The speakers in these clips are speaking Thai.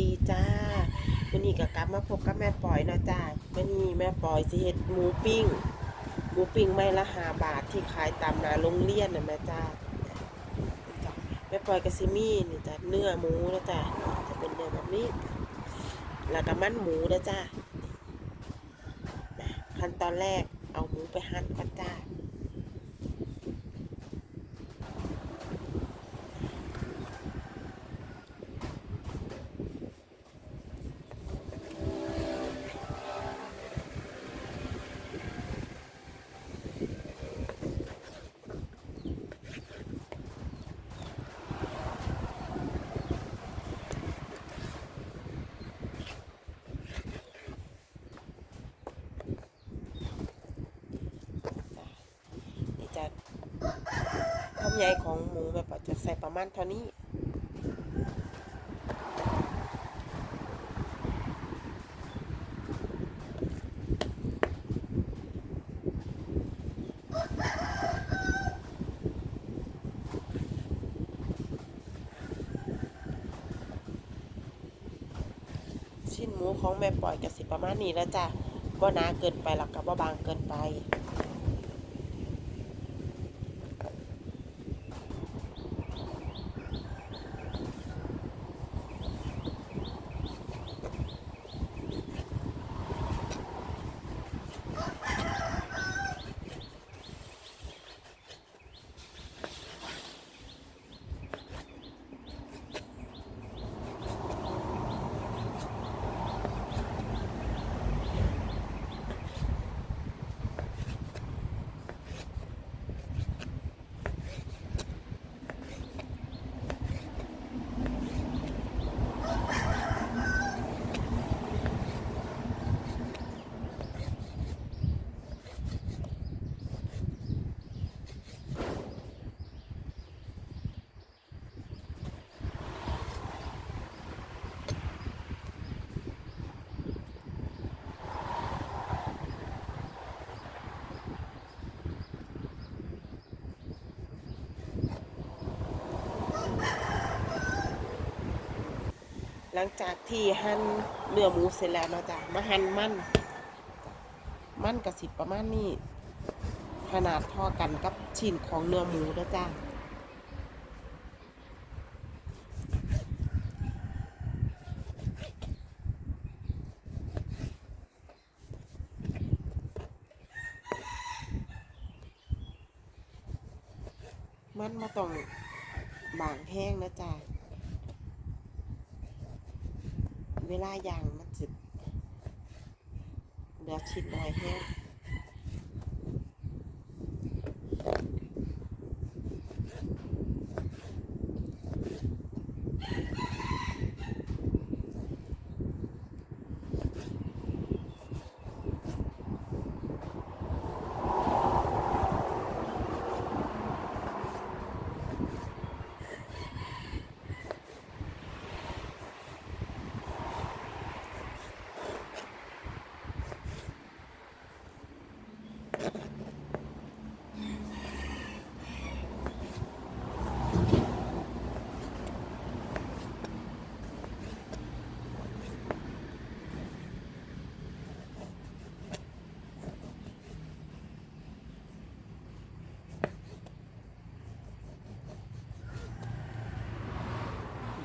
ดีจ้าวันนี้ก็กลับมาพบกับแม่ปอยนะจ้าวันนี้แม่ปอยสิเฮ็ดหมูปิ้งหมูปิ้งไม่ละหาบาทที่ขายตามนาโรงเรียนนะแม่จ้าแม่ปอยกับซิมี่นี่จ้ะเนื้อหมูนะจ้าจะเป็นเนื้อแบบนี้ แล้วก็มันหมูนะจ้าขั้นตอนแรกเอาหมูไปหั่นก่อนจ้า ใหญ่ของหมูแบบว่าจะใส่ประมาณเท่านี้ชิ้นหมูของแม่ปล่อยกสิประมาณนี้แล้วจ้ะบ่หนาเกินไปหรอกกับบ่บางเกินไป ลังจากที่หั่นเนื้อหมูเสร็จแล้วเนาะจ้ะมาหั่นมันมันกระสิบประมาณนี้ขนาดท่อกันกับชิ้นของเนื้อหมูนะจ้ะมันมาต้องบางแห้งนะจ้ะ เวลาย่างมันจะเดือดชิดหน่อยแห้ง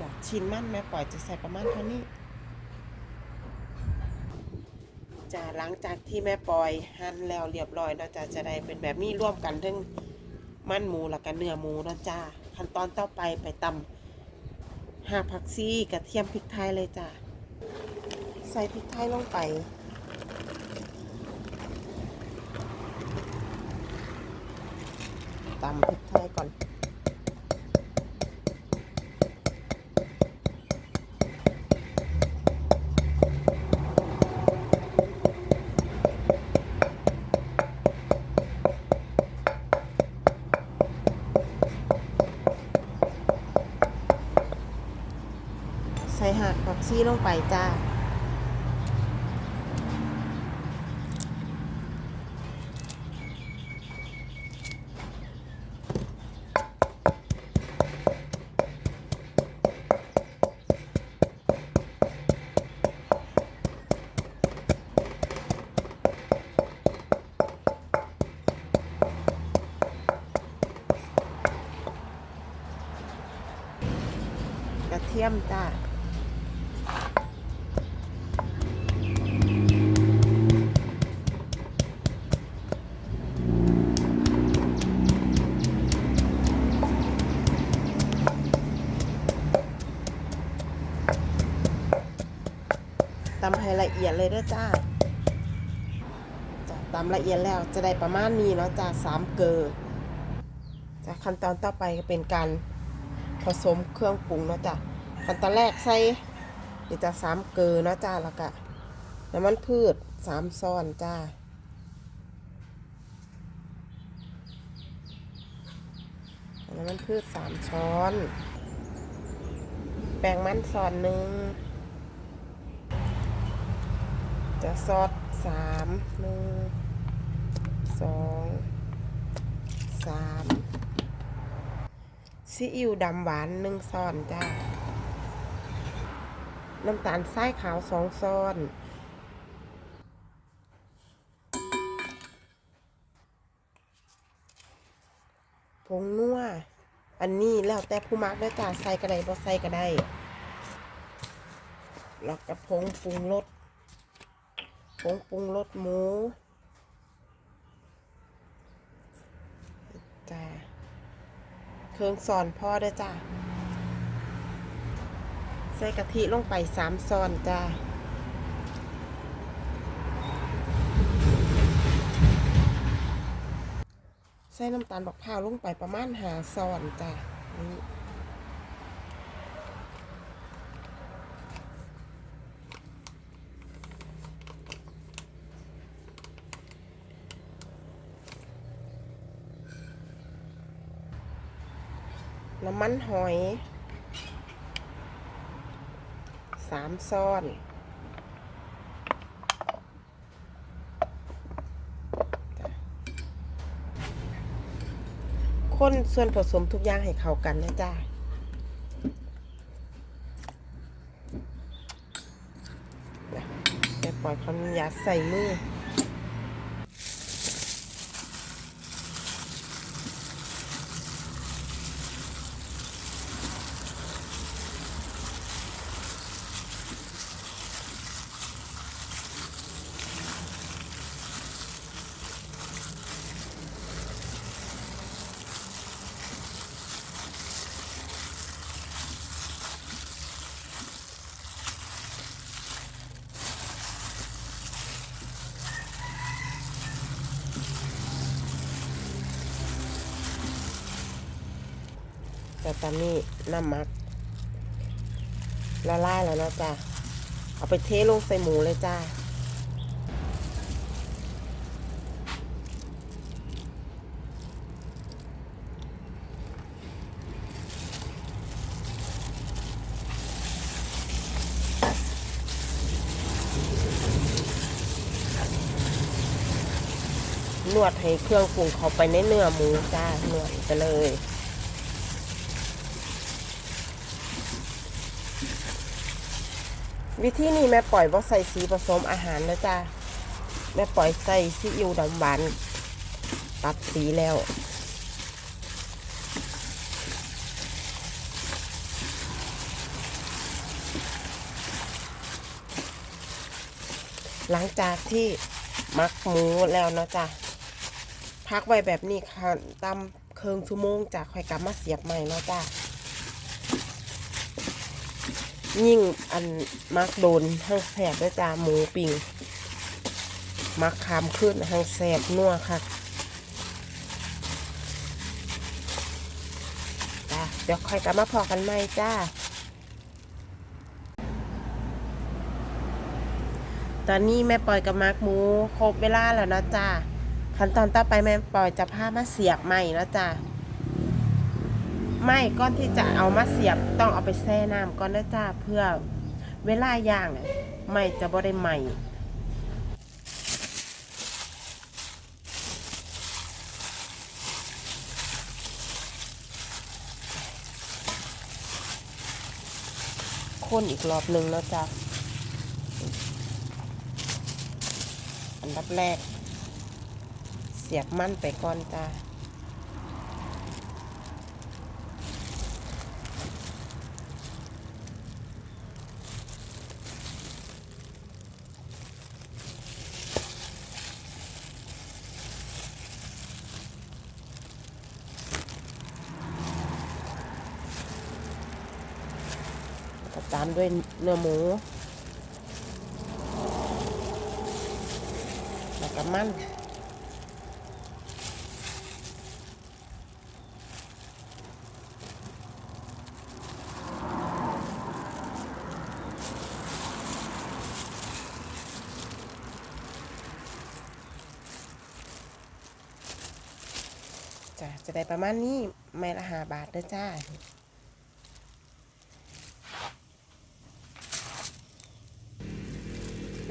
จ้ะ ชิ้นมันแม่ปล่อยจะใส่ประมาณเท่านี้จะหลังจากที่แม่ปล่อยหั่นแล้วเรียบร้อยเนาจะจะได้เป็นแบบนี้ร่วมกันทั้งมันหมูแล้วก็เนื้อหมูนะจ้าขั้นตอนต่อไปไปตำหาผักซี่กระเทียมพริกไทยเลยจ้ะใส่พริกไทยลงไปตำพริกไทยก่อน ชี้ลงไปจ้า กระเทียมจ้า ละเอียดเลยเด้อจ้าจ้ะตำละเอียดแล้วจะได้ประมาณนี้เนาะจ้าสามเกลือจ้ะขั้นตอนต่อไปก็เป็นการผสมเครื่องปรุงเนาะจ้ะขั้นตอนแรกใส่เดี๋ยวจะสามเกลือเนาะจ้าแล้วก็น้ำมันพืชสามซ้อนจ้าน้ำมันพืชสามช้อน แป้งมันซอนหนึ่ง จะซอสสามหนึ่งสองสามซีอิ๊วดำหวานหนึ่งซ้อนจ้า น้ำตาลทรายขาวสองซ้อนผงนัวอันนี้แล้วแต่ผู้มักได้จ้าใส่ก็ไดบ่ใส่ก็ได้แล้วก็ผงปรุงรส งปรุงรสหมูจ้าเครื่องซอนพ่อได้จ้าใส่กะทิลงไปสามซอนจ้าใส่น้ำตาลบักพร้าวลงไปประมาณหาซอนจ้ะนี่ น้ำมันหอยสามซ้อนคนส่วนผสมทุกอย่างให้เข้ากันนะจ้าแต่ปล่อยความยาใส่มือ แต่ตอนนี้น้ำมักละลายแล้วนะจ้าเอาไปเทลงใส่หมูเลยจ้านวดให้เครื่องปรุงเข้าไปในเนื้อหมูจ้านวดไปเลย วิธีนี้แม่ปล่อยว่าใส่สีผสมอาหารนะจ้าแม่ปล่อยใส่ซีอิ๊วดำหวานตัดสีแล้ว หลังจากที่มักหมูแล้วนะจ้ะพักไว้แบบนี้ค่ะตามเคืองชั่วโมงจ้ะค่อยกลับมาเสียบใหม่เนาะจ้ะยิ่งอัน มักโดนห้างแสบด้วยจ้าหมูปิ่งมักคามขึ้นห้างแสบนัวค่ะจ้าเดี๋ยวค่อยกลับมาพอกันใหม่จ้าตอนนี้แม่ปล่อยกับมาร์กหมูครบเวลาแล้วนะจ้าขั้นตอนต่อไปแม่ปล่อยจะพามาเสียบใหม่นะจ้าไม่ก้อนที่จะเอามาเสียบต้องเอาไปแช่น้ำก่อนนะจ้าเพื่อ เวลาย่างเนี่ยไม่จะบ่ได้ใหม่คนอีกรอบหนึ่งแล้วจ้าอันดับแรก เสียบมั่นไปก่อนจ้า ก็ ตามด้วยเนื้อหมู แล้วก็มันจ้ะจะได้ประมาณนี้ไม่ละหาบาทเด้อจ้า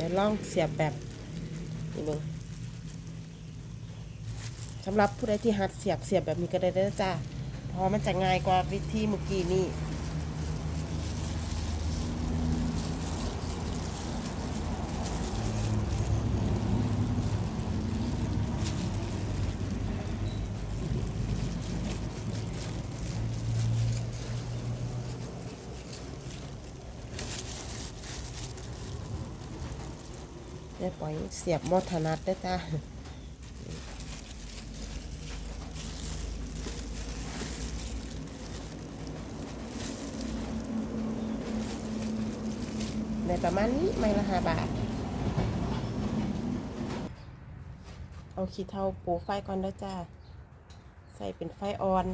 ดี๋ยวลองเสียบแบบนี่มึงสำหรับผู้ใดที่หัดเสียบเสียบแบบนี้ก็ได้เด้อจ้าพอมันจะง่ายกว่าวิธีเมื่อกี้นี่ ได้ปล่อยเสียบมอถนัดได้จ้าในประมาณนี้ไม่ละห้าบาท เอาขี้เท่าปูไฟก่อนเด้จ้า ใส่เป็นไฟอ่อน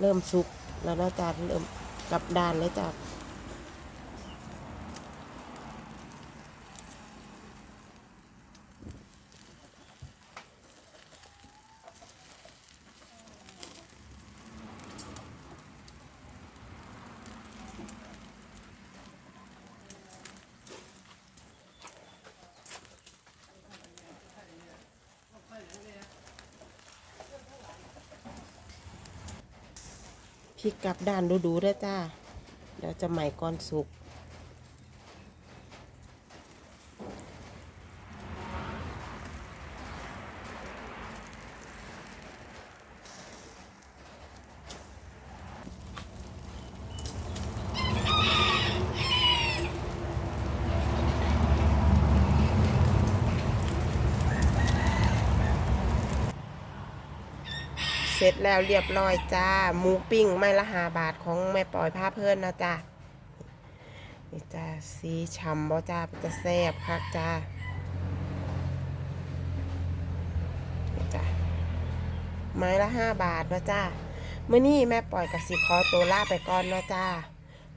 เริ่มสุกแล้วนะจ๊ะเริ่มกลับด้านเลยจ้ะ พริกกลับด้านดูๆด้วยจ้า เดี๋ยวจะใหม่ก่อนสุก เสร็จแล้วเรียบร้อยจ้าหมูปิ้งไม่ละหาบาทของแม่ปล่อยผ้าเพิ่อนนะจ้านี่จ้าสีฉ่ำบ่จ้าจะแซ่บคักจ้าจ้าไม้ละห้าบาทนะจ้าเมื่อนี้แม่ปล่อยกับสีคอตัวล่าไปก่อนนะจ้า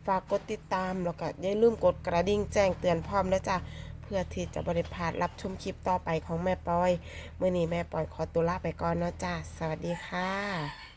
ฝากกดติดตามแล้วก็อย่าลืมกดกระดิ่งแจ้งเตือนพร้อมนะจ้า พื่อที่จะบริพาดรับชมคลิปต่อไปของแม่ปอย เมื่อนี้แม่ปอยขอตัวลาไปก่อนเนาะจ้า สวัสดีค่ะ